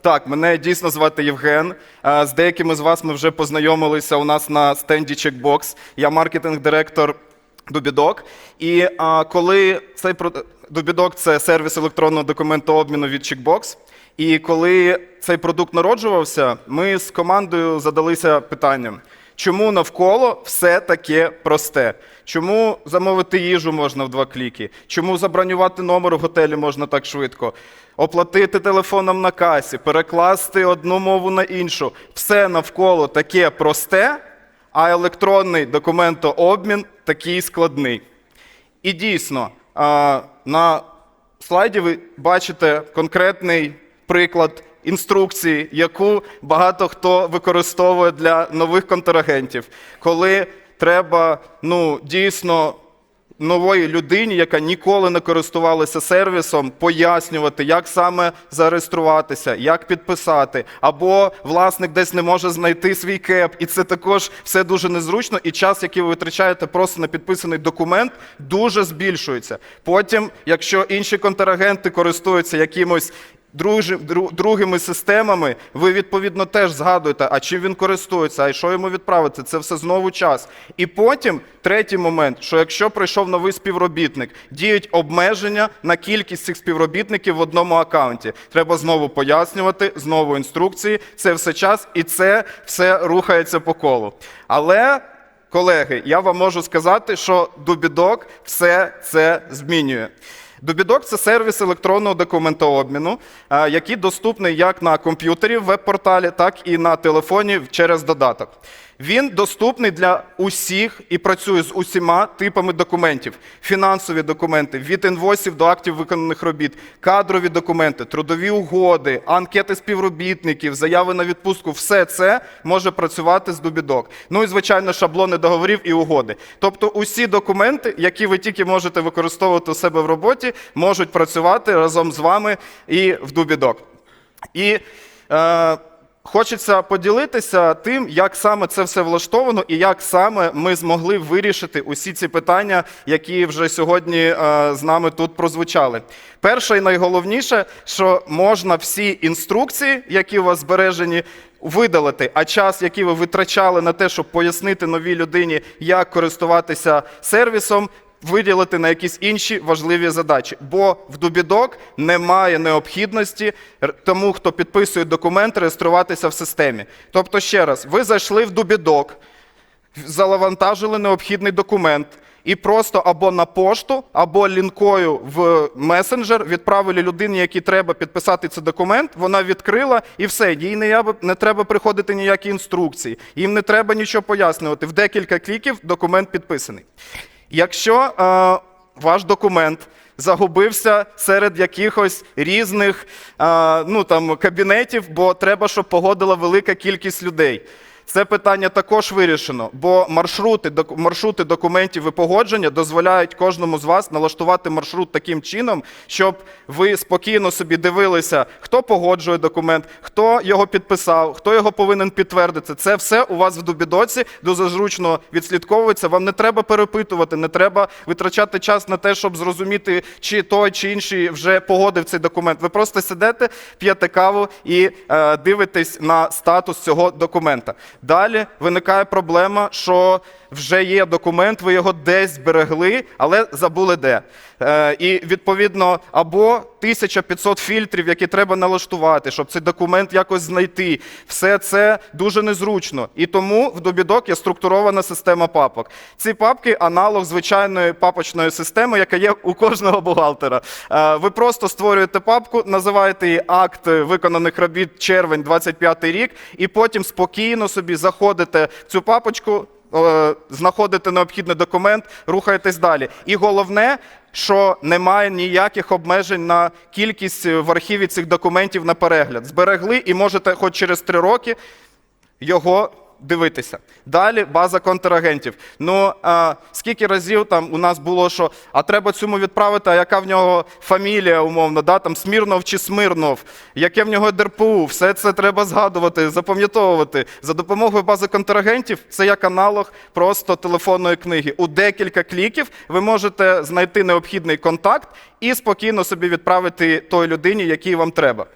Так, мене дійсно звати Євген. Е, З деякими з вас ми вже познайомилися у нас на стенді Checkbox. Я маркетинг-директор Дубідок. І а, коли цей Дубідок це сервіс електронного документообміну від Checkbox. І коли цей продукт народжувався, ми з командою задалися питанням. Чому навколо все таке просте? Чому замовити їжу можна в два кліки? Чому забронювати номер в готелі можна так швидко? Оплатити телефоном на касі, перекласти одну мову на іншу. Все навколо таке просте, а електронний документообмін такий складний. І дійсно, на слайді ви бачите конкретний приклад інструкції, яку багато хто використовує для нових контрагентів, коли треба ну, дійсно нової людині, яка ніколи не користувалася сервісом, пояснювати, як саме зареєструватися, як підписати, або власник десь не може знайти свій кеп, і це також все дуже незручно. І час, який ви витрачаєте просто на підписаний документ, дуже збільшується. Потім, якщо інші контрагенти користуються якимось другими системами, ви відповідно теж згадуєте, а чим він користується, а що йому відправити. Це все знову час. І потім третій момент, що якщо прийшов новий співробітник, діють обмеження на кількість цих співробітників в одному аккаунті. Треба знову пояснювати, знову інструкції. Це все час, і це все рухається по колу. Але. Колеги, я вам можу сказати, що Дубідок все це змінює. Дубідок це сервіс електронного документообміну, е, який доступний як на комп'ютері в веб-порталі, так і на телефоні через додаток. Він доступний для усіх і працює з усіма типами документів: фінансові документи, від інвойсів до актів виконаних робіт, кадрові документи, трудові угоди, анкети співробітників, заяви на відпустку. Все це може працювати з Дубідок. Ну і звичайно, шаблони договорів і угоди. Тобто, усі документи, які ви тільки можете використовувати у себе в роботі, можуть працювати разом з вами і в Дубідок. І е, хочеться поділитися тим, як саме це все влаштовано і як саме ми змогли вирішити усі ці питання, які вже сьогодні е, з нами тут прозвучали. Перше і найголовніше, що можна всі інструкції, які у вас збережені, видалити, а час, який ви витрачали на те, щоб пояснити новій людині, як користуватися сервісом, виділити на якісь інші важливі задачі. Бо в Дубідок немає необхідності тому, хто підписує документ, реєструватися в системі. Тобто, ще раз, ви зайшли в Дубідок, завантажили необхідний документ. І просто або на пошту, або лінкою в месенджер відправили людині, якій треба підписати цей документ. Вона відкрила і все. Їй не, не треба приходити ніякі інструкції, їм не треба нічого пояснювати. В декілька кліків документ підписаний. Якщо е, ваш документ загубився серед якихось різних е, ну, там, кабінетів, бо треба, щоб погодила велика кількість людей. Це питання також вирішено, бо маршрути, маршрути документів і погодження дозволяють кожному з вас налаштувати маршрут таким чином, щоб ви спокійно собі дивилися, хто погоджує документ, хто його підписав, хто його повинен підтвердити. Це все у вас в Дубідоці дуже зручно відслідковується. Вам не треба перепитувати, не треба витрачати час на те, щоб зрозуміти, чи той чи інший вже погодив цей документ. Ви просто сидите, п'єте каву і е, дивитесь на статус цього документа. Далі виникає проблема, що вже є документ, ви його десь зберегли, але забули де. Е, і відповідно, або 1500 фільтрів, які треба налаштувати, щоб цей документ якось знайти. Все це дуже незручно. І тому в Добідок є структурована система папок. Ці папки аналог звичайної папочної системи, яка є у кожного бухгалтера. Е, ви просто створюєте папку, називаєте її акт виконаних робіт червень 25 рік, і потім спокійно собі заходите в цю папочку е, знаходите необхідний документ, рухаєтесь далі. І головне, що немає ніяких обмежень на кількість е, в архіві цих документів на перегляд. Зберегли і можете хоч через три роки його дивитися. Далі база контрагентів. Ну а, скільки разів там у нас було, що а треба цьому відправити, а яка в нього фамілія, умовно, да? там Смірнов чи Смирнов, яке в нього ДРПУ, все це треба згадувати, запам'ятовувати. За допомогою бази контрагентів це як аналог просто телефонної книги. У декілька кліків ви можете знайти необхідний контакт і спокійно собі відправити той людині, який вам треба.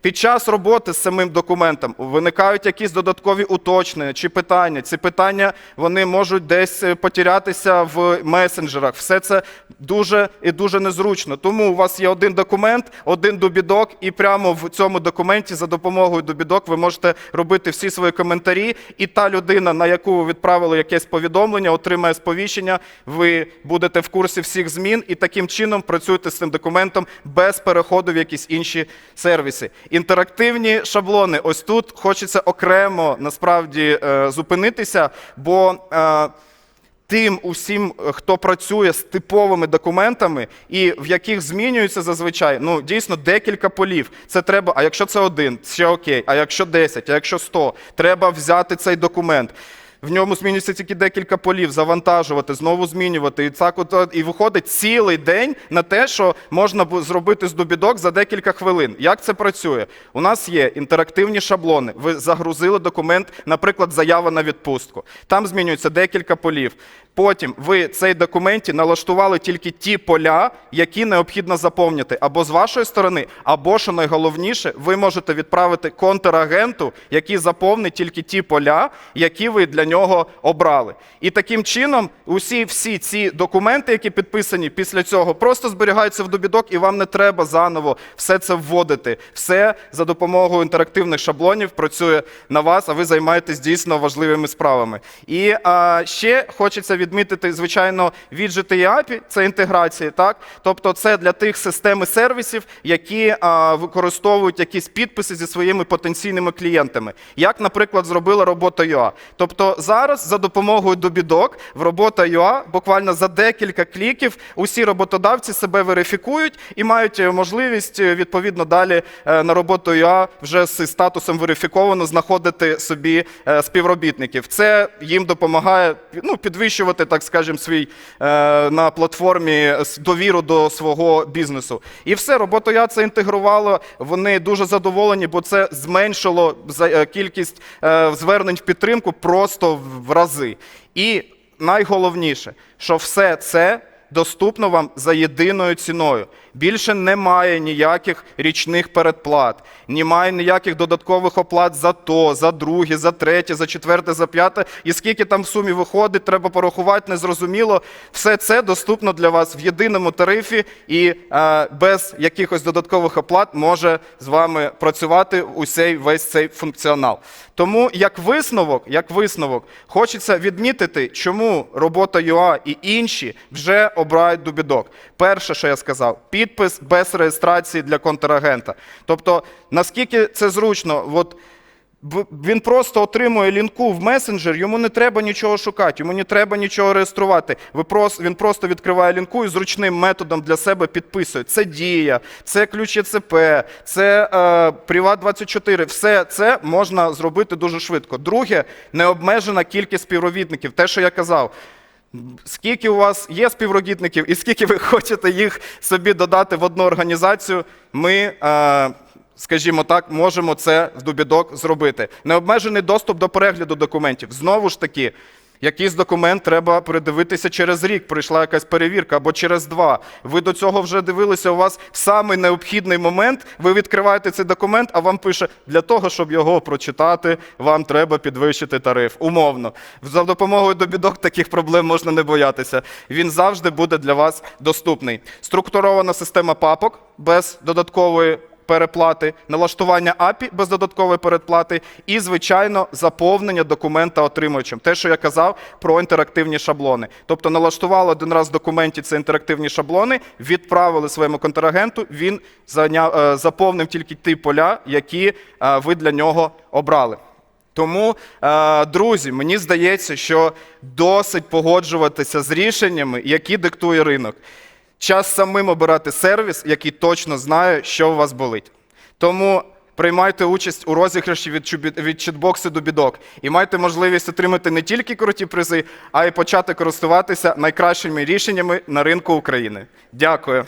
Під час роботи з самим документом виникають якісь додаткові уточнення чи питання. Ці питання вони можуть десь е, потерятися в месенджерах. Все це дуже і дуже незручно. Тому у вас є один документ, один дубідок, і прямо в цьому документі за допомогою дубідок ви можете робити всі свої коментарі. І та людина, на яку ви відправили якесь повідомлення, отримає сповіщення. Ви будете в курсі всіх змін і таким чином працюєте з цим документом без переходу в якісь інші сервіси. Інтерактивні шаблони. Ось тут хочеться окремо насправді е, зупинитися, бо. Е, тим усім, хто працює з типовими документами, і в яких змінюється зазвичай, ну дійсно декілька полів. Це треба. А якщо це один, ще окей. А якщо 10, а якщо 100, треба взяти цей документ. В ньому змінюється тільки декілька полів, завантажувати, знову змінювати. І так от, і виходить цілий день на те, що можна зробити з дубідок за декілька хвилин. Як це працює? У нас є інтерактивні шаблони. Ви загрузили документ, наприклад, заява на відпустку. Там змінюється декілька полів. Потім ви цей документі налаштували тільки ті поля, які необхідно заповнити або з вашої сторони, або що найголовніше, ви можете відправити контрагенту, який заповнить тільки ті поля, які ви для нього обрали. І таким чином, усі всі ці документи, які підписані після цього, просто зберігаються в добідок, і вам не треба заново все це вводити. Все за допомогою інтерактивних шаблонів працює на вас, а ви займаєтесь дійсно важливими справами. І а, ще хочеться відмітити, звичайно, віджити і API, це інтеграції, так? Тобто це для тих систем і сервісів, які а, використовують якісь підписи зі своїми потенційними клієнтами. Як, наприклад, зробила робота UA. Тобто зараз за допомогою добідок в робота UA буквально за декілька кліків усі роботодавці себе верифікують і мають е, можливість е, відповідно далі е, на роботу UA вже з статусом верифіковано знаходити собі співробітників. Це їм допомагає ну, підвищувати, так скажемо, свій на платформі довіру до свого бізнесу. І все, робота UA це інтегрувало. Вони дуже задоволені, бо це зменшило кількість звернень в підтримку просто в- рази. І найголовніше, що все це доступно вам за єдиною ціною. Більше немає ніяких річних передплат, немає ніяких додаткових оплат за то, за друге, за третє, за четверте, за п'яте. І скільки там в сумі виходить, треба порахувати, незрозуміло. Все це доступно для вас в єдиному тарифі і е, без якихось додаткових оплат може з вами працювати усей весь цей функціонал. Тому як висновок, як висновок, хочеться відмітити, чому робота UA і інші вже обирають дубідок. Перше, що я сказав, підпис без реєстрації для контрагента. Тобто, наскільки це зручно, от він просто отримує лінку в месенджер, йому не треба нічого шукати, йому не треба нічого реєструвати. Він просто відкриває лінку і зручним методом для себе підписує. Це дія, це ключ ЄЦП, це е, Приват24. Все це можна зробити дуже швидко. Друге, необмежена кількість співробітників. Те, що я казав. Скільки у вас є співробітників і скільки ви хочете їх собі додати в одну організацію, ми, е, скажімо так, можемо це в Дубідок зробити. Необмежений доступ до перегляду документів. Знову ж таки, якийсь документ треба передивитися через рік, прийшла якась перевірка, або через два. Ви до цього вже дивилися, у вас самий необхідний момент, ви відкриваєте цей документ, а вам пише, для того, щоб його прочитати, вам треба підвищити тариф. Умовно. За допомогою добідок таких проблем можна не боятися. Він завжди буде для вас доступний. Структурована система папок без додаткової переплати, налаштування API без додаткової передплати і, звичайно, заповнення документа отримувачем. Те, що я казав про інтерактивні шаблони. Тобто налаштували один раз в документі ці інтерактивні шаблони, відправили своєму контрагенту, він зайняв, е, заповнив тільки ті поля, які е, ви для нього обрали. Тому, е, друзі, мені здається, що досить погоджуватися з рішеннями, які диктує ринок. Час самим обирати сервіс, який точно знає, що у вас болить. Тому приймайте участь у розіграші від, від чітбоксу до бідок і майте можливість отримати не тільки круті призи, а й почати користуватися найкращими рішеннями на ринку України. Дякую.